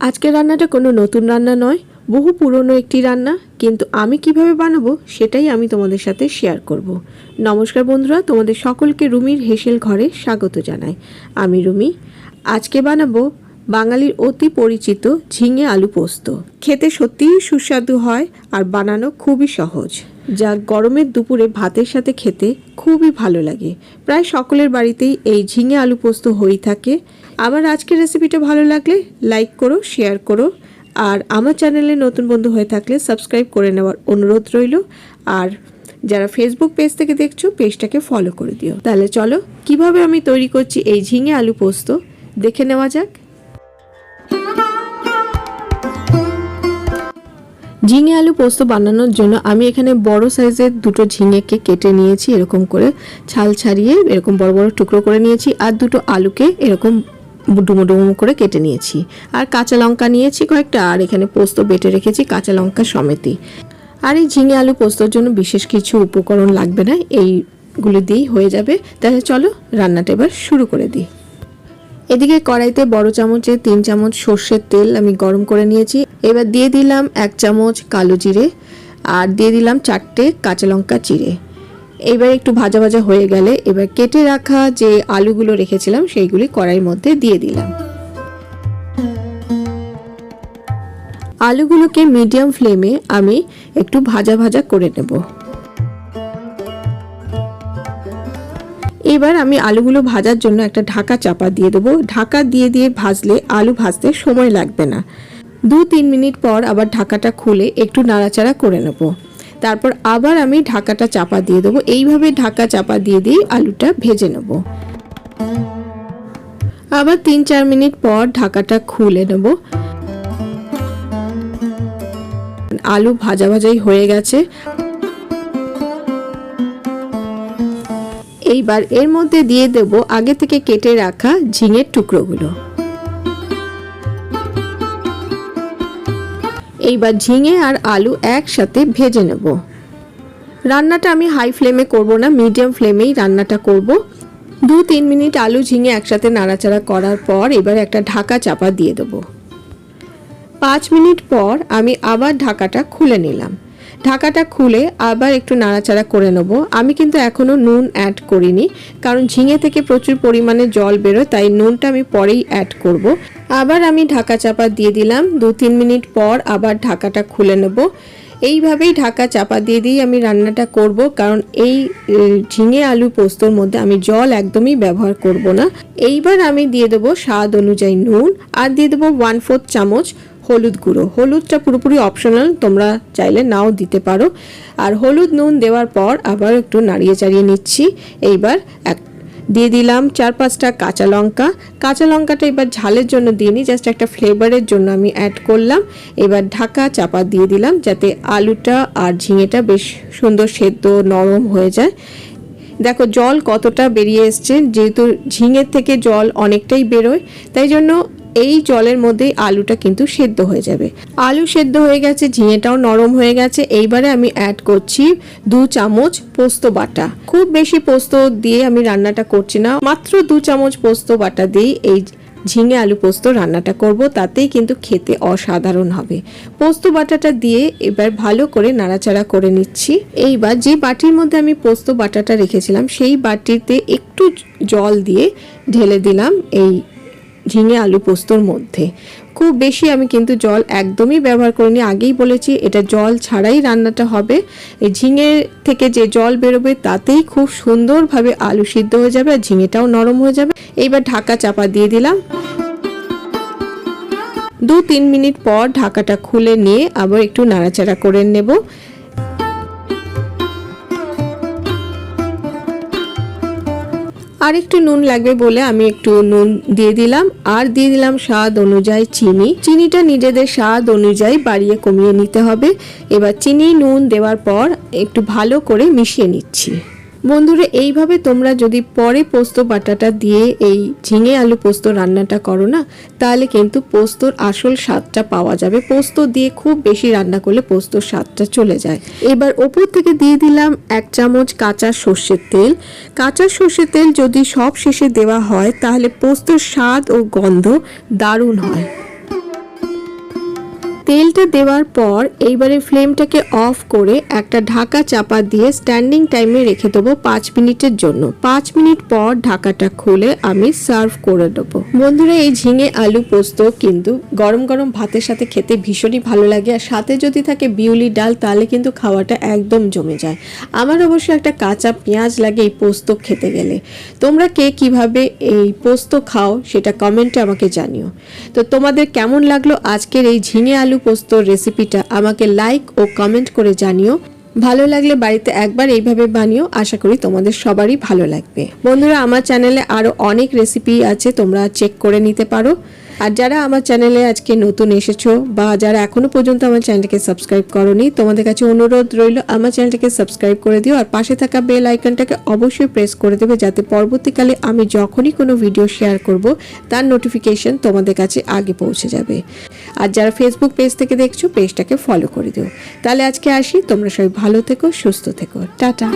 আজকের রান্নাটা কোনো নতুন রান্না নয়, বহু পুরনো একটি রান্না, কিন্তু আমি কীভাবে বানাবো সেটাই আমি তোমাদের সাথে শেয়ার করব। নমস্কার বন্ধুরা, তোমাদের সকলকে রুমির হেসেল ঘরে স্বাগত জানাই। আমি রুমি, আজকে বানাবো বাঙালির অতি পরিচিত ঝিঙে আলু পোস্ত। খেতে সত্যিই সুস্বাদু হয় আর বানানো খুবই সহজ। যা গরমের দুপুরে ভাতের সাথে খেতে খুবই ভালো লাগে। প্রায় সকলের বাড়িতেই এই ঝিঙে আলু পোস্ত হয়ে থাকে। আমার আজকের রেসিপিটা ভালো লাগলে লাইক করো শেয়ার করো, আর আমার চ্যানেলে নতুন বন্ধু হয়ে থাকলে সাবস্ক্রাইব করে নেওয়ার অনুরোধ রইল। আর যারা ফেসবুক পেজ থেকে দেখছ পেজটাকে ফলো করে দিও। তাহলে চলো, কীভাবে আমি তৈরি করছি এই ঝিঙে আলু পোস্ত, দেখে নেওয়া যাক। ঝিঙে আলু পোস্ত বানানোর জন্য আমি এখানে বড় সাইজের দুটো ঝিঙেকে কেটে নিয়েছি, এরকম করে ছাল ছাড়িয়ে এরকম বড় বড় টুকরো করে নিয়েছি, আর দুটো আলুকে এরকম ডুমো ডুমো করে কেটে নিয়েছি। আর কাঁচা লঙ্কা নিয়েছি কয়েকটা, আর এখানে পোস্ত বেটে রেখেছি কাঁচা লঙ্কা সমেতই আর এই ঝিঙে আলু পোস্তর জন্য বিশেষ কিছু উপকরণ লাগবে না, এইগুলো দিয়েই হয়ে যাবে। তাহলে চলো রান্নাটা এবার শুরু করে দিই। এদিকে কড়াইতে বড় চামচে তিন চামচ সর্ষের তেল আমি গরম করে নিয়েছি। এবার দিয়ে দিলাম এক চামচ কালো জিরে, আর দিয়ে দিলাম চারটে কাঁচা লঙ্কা চিড়ে এবার একটু ভাজা ভাজা হয়ে গেলে এবার কেটে রাখা যে আলুগুলো রেখেছিলাম, সেইগুলি কড়াইয়ের মধ্যে দিয়ে দিলাম। আলুগুলোকে মিডিয়াম ফ্লেমে আমি একটু ভাজা ভাজা করে নেব। এবার আমি আলুগুলো ভাজার জন্য একটা ঢাকা চাপা দিয়ে দেবো। ঢাকা দিয়ে দিয়ে ভাজলে আলু ভাজতে সময় লাগবে না। দু তিন মিনিট পর আবার ঢাকাটা খুলে একটু নাড়াচাড়া করে নেব। তারপর আবার আমি ঢাকাটা চাপা দিয়ে দেবো। এইভাবে ঢাকা চাপা দিয়ে দিয়ে আলুটা ভেজে নেব। আবার তিন চার মিনিট পর ঢাকাটা খুলে নেব। আলু ভাজা ভাজাই হয়ে গেছে। এইবার এর মধ্যে দিয়ে দেব আগে থেকে কেটে রাখা ঝিঙের টুকরোগুলো। এইবার ঝিঙে আর আলু একসাথে ভেজে নেব। রান্নাটা আমি হাই ফ্লেমে করব না, মিডিয়াম ফ্লেমেই রান্নাটা করব। দু তিন মিনিট আলু ঝিঙে একসাথে নাড়াচাড়া করার পর এবার একটা ঢাকা চাপা দিয়ে দেবো। পাঁচ মিনিট পর আমি আবার ঢাকাটা খুলে নিলাম। ঢাকাটা খুলে আবার একটু নাড়াচাড়া করে নেব। আমি কিন্তু এখনও নুন অ্যাড করিনি, কারণ ঝিঙে থেকে প্রচুর পরিমাণে জল বেরোয়, তাই নুনটা আমি পরেই অ্যাড করব। আবার আমি ঢাকা চাপা দিয়ে দিলাম দু তিন মিনিট পর আবার ঢাকাটা খুলে নেব। এইভাবেই ঢাকা চাপা দিয়ে দিয়েই আমি রান্নাটা করব, কারণ এই ঝিঙে আলু পোস্তর মধ্যে আমি জল একদমই ব্যবহার করব না। এইবার আমি দিয়ে দেবো স্বাদ অনুযায়ী নুন, আর দিয়ে দেবো ওয়ান ফোর্থ চামচ হলুদ গুঁড়ো। হলুদটা পুরোপুরি অপশনাল তোমরা চাইলে নাও দিতে পারো। আর হলুদ নুন দেওয়ার পর আবার একটু নাড়িয়ে চাড়িয়ে নিচ্ছি। এইবার এক, দিয়ে দিলাম চার পাঁচটা কাঁচা লঙ্কা। কাঁচা লঙ্কাটা এবার ঝালের জন্য দিইনি জাস্ট একটা ফ্লেভারের জন্য আমি অ্যাড করলাম। এবার ঢাকা চাপা দিয়ে দিলাম যাতে আলুটা আর ঝিঙেটা বেশ সুন্দর সেদ্ধ নরম হয়ে যায়। দেখো জল কতটা বেরিয়ে এসছে, যেহেতু ঝিঙের থেকে জল অনেকটাই বেরোয়, তাই জন্য এই জলের মধ্যেই আলুটা কিন্তু সেদ্ধ হয়ে যাবে। আলু সেদ্ধ হয়ে গেছে, ঝিঙেটাও নরম হয়ে গেছে। এইবারে আমি অ্যাড করছি দু চামচ পোস্ত বাটা। খুব বেশি পোস্ত দিয়ে আমি রান্নাটা করছি না। মাত্র দু চামচ পোস্ত বাটা দিয়ে এই ঝিঙে আলু পোস্ত রান্নাটা করব। তাতেই কিন্তু খেতে অসাধারণ হবে। পোস্ত বাটাটা দিয়ে এবার ভালো করে নাড়াচাড়া করে নিচ্ছি। এইবার যে বাটির মধ্যে আমি পোস্ত বাটাটা রেখেছিলাম, সেই বাটিতে একটু জল দিয়ে ঢেলে দিলাম এই ঝিঙে আলু পোস্তর মধ্যে। খুব বেশি আমি কিন্তু জল একদমই ব্যবহার করিনি। আগেই বলেছি, এটা জল ছাড়াই রান্নাটা হবে। এই ঝিঙে থেকে যে জল বেরোবে, তাতেই খুব সুন্দরভাবে আলু সিদ্ধ হয়ে যাবে আর ঝিঙেটাও নরম হয়ে যাবে। এইবার ঢাকা চাপা দিয়ে দিলাম। দু তিন মিনিট পর ঢাকাটা খুলে নিয়ে আবার একটু নাড়াচাড়া করে নেব। আর একটু নুন লাগবে বলে আমি একটু নুন দিয়ে দিলাম। আর দিয়ে দিলাম স্বাদ অনুযায়ী চিনি। চিনিটা নিজেদের স্বাদ অনুযায়ী বাড়িয়ে কমিয়ে নিতে হবে। এবার চিনি নুন দেওয়ার পর একটু ভালো করে মিশিয়ে নিচ্ছি। বন্ধুরা, এইভাবে তোমরা যদি পরে পোস্ত বাটাটা দিয়ে এই ঝিঙে আলু পোস্ত রান্নাটা করো না, তাহলে কিন্তু পোস্তর আসল স্বাদটা পাওয়া যাবে। পোস্ত দিয়ে খুব বেশি রান্না করলে পোস্তর স্বাদটা চলে যায়। এবার ওপর থেকে দিয়ে দিলাম এক চামচ কাঁচা সর্ষের তেল। কাঁচা সর্ষের তেল যদি সব শেষে দেওয়া হয়, তাহলে পোস্তর স্বাদ ও গন্ধ দারুণ হয়। তেলটা দেওয়ার পর এইবারে ফ্লেমটাকে অফ করে একটা ঢাকা চাপা দিয়ে স্ট্যান্ডিং টাইমে রেখে দেবো পাঁচ মিনিটের জন্য। পাঁচ মিনিট পর ঢাকাটা খুলে আমি সার্ভ করে দেবো বন্ধুরা, এই ঝিঙে আলু পোস্ত কিন্তু গরম গরম ভাতের সাথে খেতে ভীষণই ভালো লাগে। আর সাথে যদি থাকে বিউলি ডাল, তাহলে কিন্তু খাওয়াটা একদম জমে যায়। আমার অবশ্য একটা কাঁচা পেঁয়াজ লাগে এই পোস্ত খেতে গেলে। তোমরা কে কীভাবে এই পোস্ত খাও সেটা কমেন্টে আমাকে জানিও। তো তোমাদের কেমন লাগল আজকের এই ঝিঙে আলু পোস্তর রেসিপিটা আমাকে লাইক ও কমেন্ট করে জানিও। ভালো লাগলে বাড়িতে একবার এইভাবে বানিও, আশা করি তোমাদের সবারই ভালো লাগবে। বন্ধুরা, আমার চ্যানেলে আরও অনেক রেসিপি আছে, তোমরা চেক করে নিতে পারো। আর যারা আমার চ্যানেলে আজকে নতুন এসেছ বা যারা এখনও পর্যন্ত আমার চ্যানেলটাকে সাবস্ক্রাইব করনি, তোমাদের কাছে অনুরোধ রইল, আমার চ্যানেলটাকে সাবস্ক্রাইব করে দিও। আর পাশে থাকা বেল আইকনটাকে অবশ্যই প্রেস করে দেবে, যাতে পরবর্তীকালে আমি যখনই কোনো ভিডিও শেয়ার করব, তার নোটিফিকেশন তোমাদের কাছে আগে পৌঁছে যাবে। আর যারা ফেসবুক পেজ থেকে দেখছ পেজটাকে ফলো করে দিও। তাহলে আজকে আসি, তোমরা সবাই ভালো থেকো, সুস্থ থেকো। টাটা।